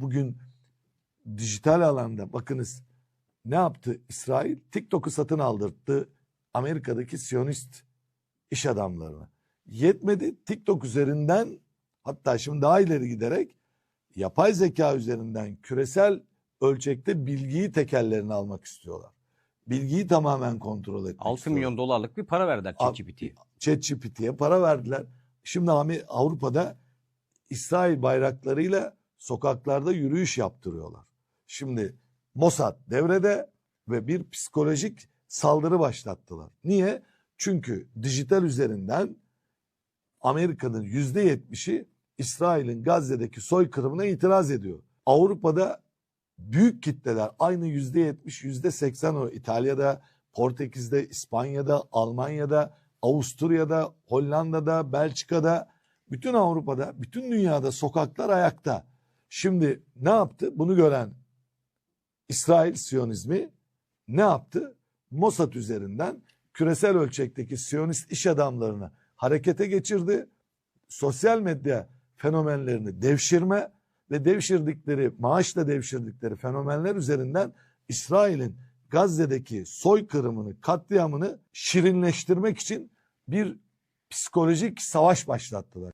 bugün dijital alanda bakınız ne yaptı İsrail? TikTok'u satın aldırttı Amerika'daki Siyonist iş adamlarına. Yetmedi TikTok üzerinden hatta şimdi daha ileri giderek yapay zeka üzerinden küresel ölçekte bilgiyi tekellerine almak istiyorlar. Bilgiyi tamamen kontrol etmek 6 istiyorlar. milyon dolarlık bir para verdiler ChatGPT'ye. ChatGPT'ye para verdiler. Şimdi Avrupa'da İsrail bayraklarıyla sokaklarda yürüyüş yaptırıyorlar. Şimdi Mossad devrede ve bir psikolojik saldırı başlattılar. Niye? Çünkü dijital üzerinden Amerika'nın yüzde yetmişi İsrail'in Gazze'deki soykırımına itiraz ediyor. Avrupa'da büyük kitleler aynı yüzde yetmiş, yüzde seksen o İtalya'da, Portekiz'de, İspanya'da, Almanya'da, Avusturya'da, Hollanda'da, Belçika'da, bütün Avrupa'da, bütün dünyada sokaklar ayakta. Şimdi ne yaptı? Bunu gören İsrail Siyonizmi ne yaptı? Mossad üzerinden küresel ölçekteki Siyonist iş adamlarını harekete geçirdi. Sosyal medya fenomenlerini devşirme ve devşirdikleri, maaşla devşirdikleri fenomenler üzerinden İsrail'in Gazze'deki soykırımını, katliamını şirinleştirmek için bir psikolojik savaş başlattılar.